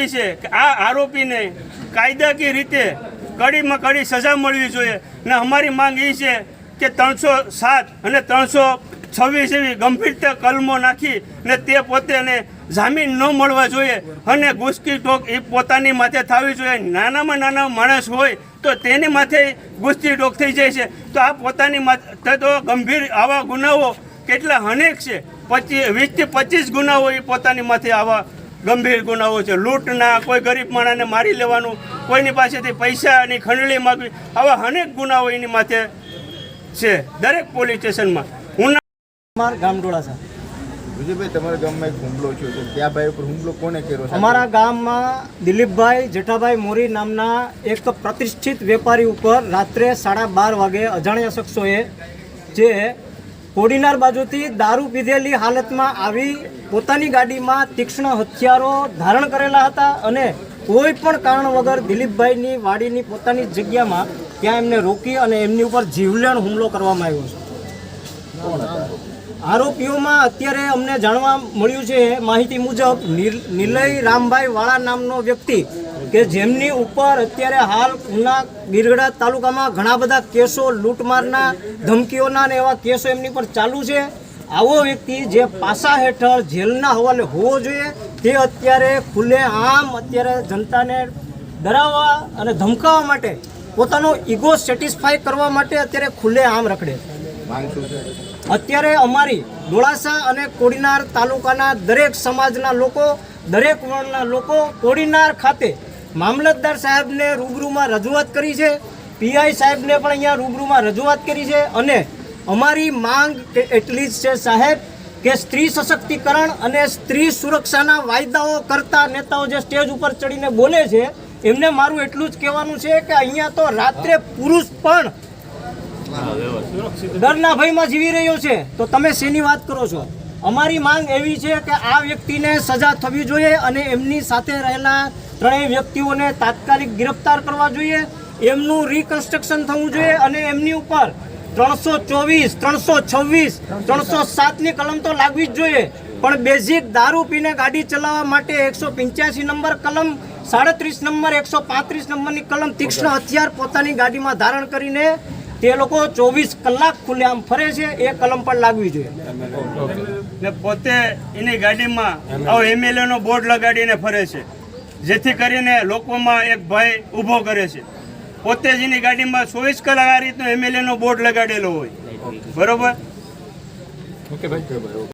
એવી છે? કે આ આરોપીને કાયદાકીય રીતે કડીમાં કડી સજા મળવી જોઈએ. ને અમારી માંગ એ છે કે ત્રણસો સાત અને ત્રણસો છવ્વીસ એવી ગંભીરતા કલમો નાખી ને તે પોતેને જામીન ન મળવા જોઈએ અને ગુસ્કી ટોક એ પોતાની માથે થવી જોઈએ. નાનામાં નાના માણસ હોય તો તેની માથે ગુસ્તી ટોક થઈ જાય છે. તો આ પોતાની માથે, તો ગંભીર આવા ગુનાઓ કેટલા અનેક છે. પચીસ વીસથી પચીસ ગુનાઓ એ પોતાની માથે આવા ગંભીર ગુનાઓ છે. લૂંટના કોઈ ગરીબ માણસને મારી લેવાનું કોઈની પાસેથી પૈસાની ખંડણી માગવી આવા અનેક ગુનાઓ એની માથે છે દરેક પોલીસ સ્ટેશનમાં. હું ગામડોળા સાહેબ વિજયભાઈ તમારા ગામમાં એક હુમલો થયો છે. ત્યાં ભાઈ ઉપર હુમલો કોને કર્યો છે? અમારા ગામમાં દિલીપભાઈ જેઠાભાઈ મોરી નામના એક પ્રતિષ્ઠિત વેપારી ઉપર રાત્રે સાડા બાર વાગે અજાણ્યા શખ્સોએ જે કોડીનાર બાજુથી દારૂ પીધેલી હાલતમાં આવી પોતાની ગાડીમાં તીક્ષ્ણ હથિયારો ધારણ કરેલા હતા અને કોઈ પણ કારણ વગર દિલીપભાઈની વાડીની પોતાની જગ્યામાં ત્યાં એમને રોકી અને એમની ઉપર જીવલેણ હુમલો કરવામાં આવ્યો છે. આરોપીઓમાં અત્યારે અમને જાણવા મળ્યું છે, માહિતી મુજબ નિર- નિલય રામભાઈ વાળા નામનો વ્યક્તિ કે જેમની ઉપર અત્યારે હાલ ઉના ગીરગઢા તાલુકામાં ઘણા બધા કેસો લૂંટમારના ધમકીઓના ને એવા કેસો એમની પર ચાલુ છે. આવો વ્યક્તિ જે પાસા હેઠળ જેલના હવાલે હોવો જોઈએ તે અત્યારે ખુલ્લે આમ અત્યારે જનતાને ડરાવવા અને ધમકાવવા માટે પોતાનો ઈગો સેટિસ્ફાય કરવા માટે અત્યારે ખુલ્લે આમ રખડે અત્યારે અમારી ડોળાસા અને કોડીનાર તાલુકાના દરેક સમાજના લોકો દરેક વર્ણના લોકો કોડીનાર ખાતે મામલતદાર સાહેબને રૂબરૂમાં રજૂઆત કરી છે. પીઆઈ સાહેબને પણ અહીંયા રૂબરૂમાં રજૂઆત કરી છે અને અમારી માંગ એટલી જ છે સાહેબ કે સ્ત્રી સશક્તિકરણ અને સ્ત્રી સુરક્ષાના વાયદાઓ કરતા નેતાઓ જે સ્ટેજ ઉપર ચડીને બોલે છે એમને મારું એટલું જ કહેવાનું છે કે અહીંયા તો રાત્રે પુરુષ પણ ડરના ભયમાં જીવી રહ્યો છે. તો તમે શેની વાત કરો છો? અમારી માંગ એવી છે કે આ વ્યક્તિને સજા થવી જોઈએ અને એમની સાથે રહેલા ત્રણેય વ્યક્તિઓને તાત્કાલિક ગિરફતાર કરવા જોઈએ એમનું રિકન્સ્ટ્રક્શન થવું જોઈએ અને એમની ઉપર ત્રણસો ચોવીસ ત્રણસો છવ્વીસ ત્રણસો સાતની કલમ તો લાગવી જ જોઈએ. પણ બેઝિક દારૂ પીને ગાડી ચલાવવા માટે એકસો પંચ્યાસી નંબર કલમ સાડત્રીસ નંબર એકસો પાંત્રીસ નંબરની કલમ તીક્ષ્ણ હથિયાર પોતાની ગાડીમાં ધારણ કરીને તે લોકો ચોવીસ કલાક ખુલ્લેઆમ ફરે છે એ કલમ પણ લાગવી જોઈએ. ને પોતે એની ગાડીમાં આવો એમએલએ નો બોર્ડ લગાડીને ફરે છે. જેથી કરીને લોકોમાં એક ભય ઊભો કરે છે. પોતે જ એની ગાડીમાં ચોવીસ કલાક આ રીતનો એમએલએ નો બોર્ડ લગાડેલો હોય. બરોબર?